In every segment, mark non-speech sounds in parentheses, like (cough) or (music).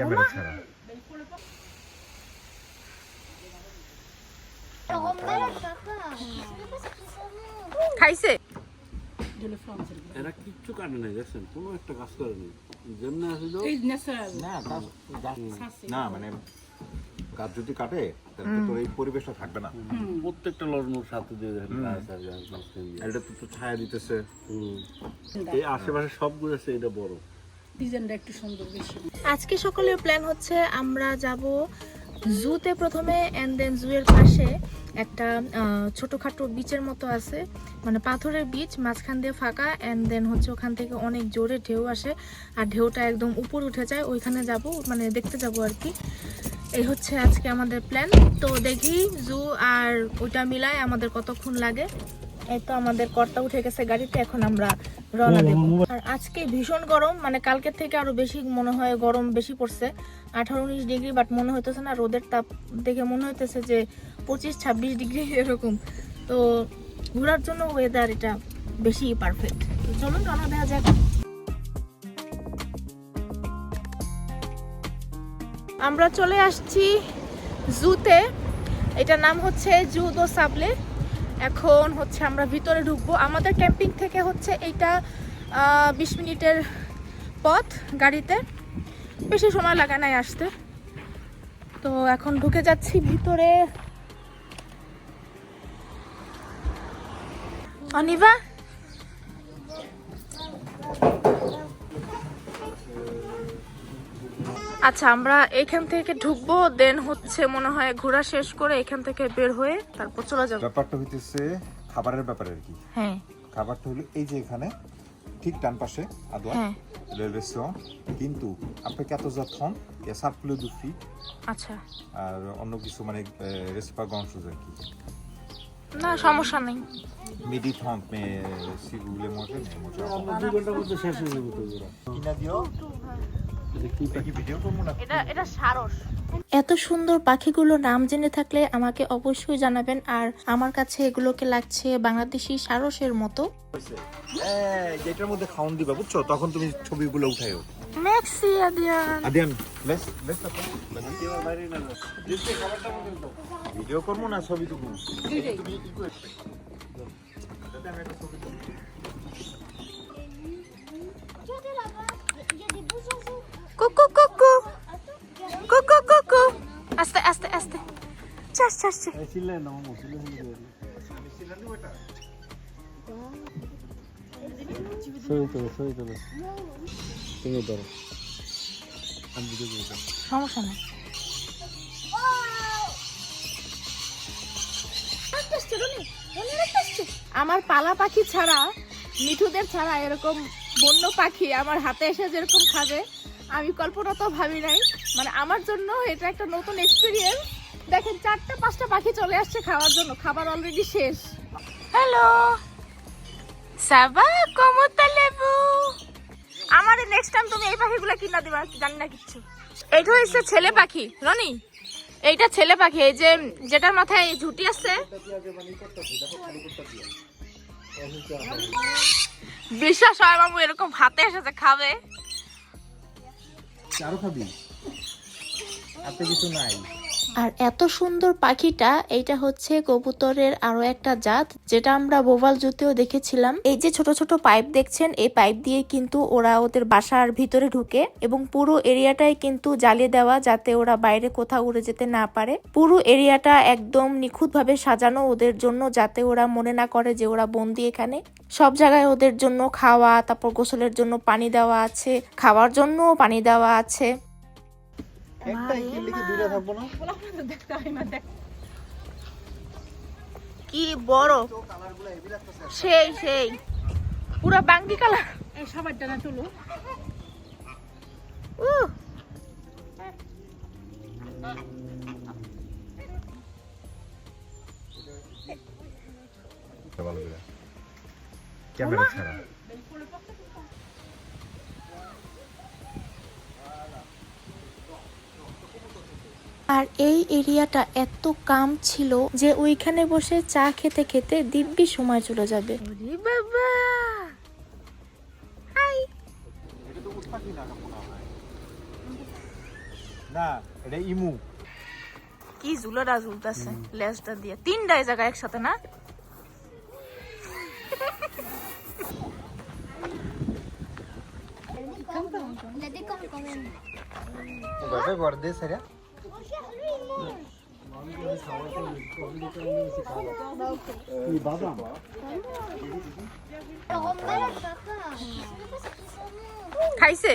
Camera ছাড়া। খাইছে? এরা কিচ্ছু কাটে নাই দেখছেন? কোনো একটা কাজ করে নেই। যেমনি আসিল না গাছ- না মানে গাছ যদি কাটে তাহলে তো এই পরিবেশটা থাকবে না। প্রত্যেকটা লড়নোর সাথে দিয়ে। এটা তো ছায়া দিতেছে। হুম। এই আশেপাশে সবগুলো আছে এটা বড়। ডিজাইনটা একটু সুন্দর বেশি। আজকে সকালের প্ল্যান হচ্ছে আমরা যাব জুতে প্রথমে অ্যান্ড দেন জুয়ের পাশে একটা ছোটখাটো বিচের মতো আছে। মানে পাথরের বিচ মাঝখান দিয়ে ফাঁকা অ্যান্ড দেন হচ্ছে ওখান থেকে অনেক জোরে ঢেউ আসে আর ঢেউটা একদম উপর উঠে যায়। ওইখানে যাব মানে দেখতে যাব আর কি। এই হচ্ছে আজকে আমাদের প্ল্যান তো দেখি জু আর ওইটা মিলায় আমাদের কতক্ষণ লাগে। এই তো আমাদের কর্তা উঠে গেছে গাড়িতে, এখন আমরা রওনা দেব। আর আজকে ভীষণ গরম মানে কালকের থেকে আরও বেশি মনে হয় গরম বেশি পড়ছে। আঠারো উনিশ ডিগ্রি বাট মনে হইতেছে না রোদের তাপ দেখে মনে হইতেছে যে পঁচিশ ছাব্বিশ ডিগ্রি (laughs) এরকম। তো ঘোরার জন্য ওয়েদার এটা বেশি পারফেক্ট তো চলুন রওনা দেওয়া যাক। আমরা চলে আসছি জুতে। এটার নাম হচ্ছে জু দো সাবলে। এখন হচ্ছে আমরা ভিতরে ঢুকবো। আমাদের ক্যাম্পিং থেকে হচ্ছে এইটা বিশ মিনিটের পথ গাড়িতে। বেশি সময় লাগে নাই আসতে। তো এখন ঢুকে যাচ্ছি ভিতরে। অনিভা আচ্ছা আমরা এখান থেকে ঢুকবো দেন হচ্ছে মনে হয় ঘোরা শেষ করে এখান থেকে বের হয়ে তারপর চলে যাব। ব্যাপারটা হইতেছে খাবারের ব্যাপারে আর কি। হ্যাঁ। খাবারটা হলো এই যে এখানে ঠিক ডান পাশে আদোয়া হ্যাঁ। restaurant কিন্তু আপনাকে এত যখন সাত কিলো দু ফ্রি আচ্ছা। আর অন্য কিছু মানে রেসিপা গঞ্জ আর কি। না সমস্যা নেই। মিডি থম্প মে mais moi je দুই ঘণ্টার মধ্যে শেষ হয়ে যাবে তো কিনা দিও। এত সুন্দর পাখিগুলো নাম জেনে থাকলে আমাকে অবশ্যই জানাবেন আর আমার কাছে এগুলোকে লাগছে বাংলাদেশি সারসের মতো। যেটার মধ্যে খাওন দিবা বুঝছ? তখন তুমি ছবিগুলো উঠাইও। মেক্সি আদিয়ান। আদিয়ান লেস লেস বাইরে না যাও। দেখতে খাবারটা আমাদের দাও। ভিডিও করব না ছবি তুলবো কুকু কুকু কুকু কুকু আস্তে আস্তে আস্তে। চাস চাস। সমস্যা নেই। আমার পালা পাখি ছাড়া, মিঠুদের ছাড়া এরকম বন্য পাখি আমার হাতে এসে যেরকম খাবে আমি কল্পনা তো ভাবি নাই। মানে আমার জন্য এটা একটা নতুন এক্সপিরিয়েন্স দেখেন চারটা পাঁচটা পাখি চলে আসছে খাওয়ার জন্য। খাবার অলরেডি শেষ। হ্যালো সাবা কমতা লেবু? আমার নেক্সট টাইম তুমি এই পাখিগুলো কিনা দিবা জানি না কিচ্ছু। এইটা হচ্ছে ছেলে পাখি রনি। এইটা ছেলে পাখি এই যে যেটার মাথায় এই ঝুটি আছে। বিশ্বাস হয় বাবু এরকম হাতে এসেছে খাবে। আরও খাবি? এত কিছু নাই। আর এত সুন্দর পাখিটা, এইটা হচ্ছে কবুতরের আরও একটা জাত, যেটা আমরা বোভাল জুতেও দেখেছিলাম। এই যে ছোট ছোট পাইপ দেখছেন, এই পাইপ দিয়ে কিন্তু ওরা ওদের বাসার ভিতরে ঢুকে এবং পুরো এরিয়াটাই কিন্তু জ্বালিয়ে দেওয়া যাতে ওরা বাইরে কোথাও উড়ে যেতে না পারে। পুরো এরিয়াটা একদম নিখুঁত ভাবে সাজানো ওদের জন্য যাতে ওরা মনে না করে যে ওরা বন্দি এখানে। সব জায়গায় ওদের জন্য খাওয়া, তারপর গোসলের জন্য পানি দেওয়া আছে, খাওয়ার জন্যও পানি দেওয়া আছে। একটাই কি দুইটা থাকব না? কি বড়। সেই সেই। পুরা বাঙ্গি কালার। এই সবার ডানা করে। ক্যামেরা ছাড়া। আর এই এরিয়াটা এত কাম ছিল যে ওইখানে বসে চা খেতে খেতে দিব্যি সময় চলে যাবে। বাবা! হাই! না এটা ইমু। কি ঝুলোটা ঝুলতেছে লেজটা দিয়ে। তিনটাই জায়গা একসাথে না? Jadi kau komen. গবে বর্দে সেরা Kau merah kakak. খাইছে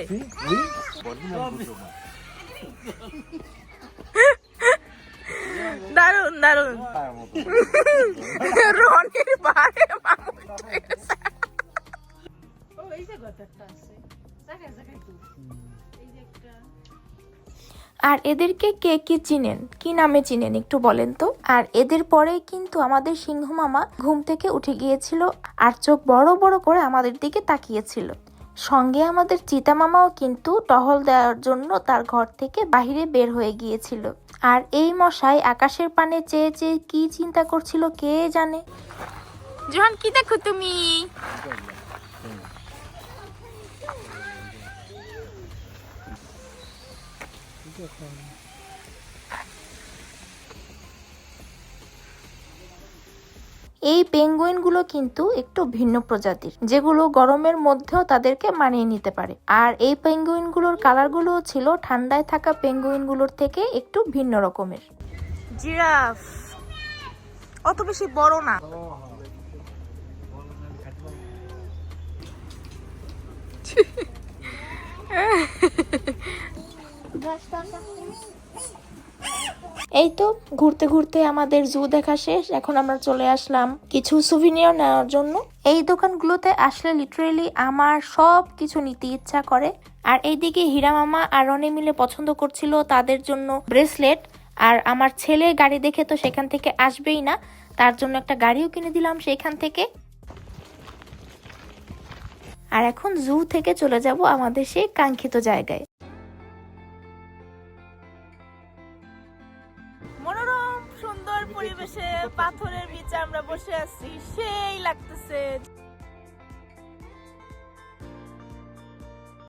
দারুণ দারুণ রনির বারে মামু ও এই যে গত একটা আছে জায়গায় জায়গায় তো এই যে একটা আর এদেরকে কে কি চিনেন? কি নামে চিনেন একটু বলেন তো? আর এদের পরেই কিন্তু আমাদের সিংহ মামা ঘুম থেকে উঠে গিয়েছিল আর চোখ বড় বড় করে আমাদের দিকে তাকিয়েছিল। সঙ্গে আমাদের চিতা মামাও কিন্তু টহল দেওয়ার জন্য তার ঘর থেকে বাহিরে বের হয়ে গিয়েছিল। আর এই মশাই আকাশের পানে চেয়ে চেয়ে কি চিন্তা করছিল কে জানে? জোহান, কি দেখো তুমি? এই পেঙ্গুইনগুলো কিন্তু একটু ভিন্ন প্রজাতির যেগুলো গরমের মধ্যেও তাদেরকে মানিয়ে নিতে পারে। আর এই পেঙ্গুইনগুলোর কালারগুলো ছিল ঠান্ডায় থাকা পেঙ্গুইনগুলোর থেকে একটু ভিন্ন রকমের। জিরাফ! অত বেশি বড় না। (laughs) এই তো ঘুরতে ঘুরতে আমাদের জু দেখা শেষ। এখন আমরা চলে আসলাম কিছু সুভিনিয়র নেওয়ার জন্য। এই দোকানগুলোতে আসলে লিটারেলি আমার সব কিছু নিতে ইচ্ছা করে। আর এইদিকে হীরা মামা আর রনি মিলে পছন্দ করছিল তাদের জন্য ব্রেসলেট আর আমার ছেলে গাড়ি দেখে তো সেখান থেকে আসবেই না। তার জন্য একটা গাড়িও কিনে দিলাম সেখান থেকে। আর এখন জু থেকে চলে যাব আমাদের সেই কাঙ্ক্ষিত জায়গায়। পাথরের নিচে আমরা বসে আছি সেই লাগতেছে।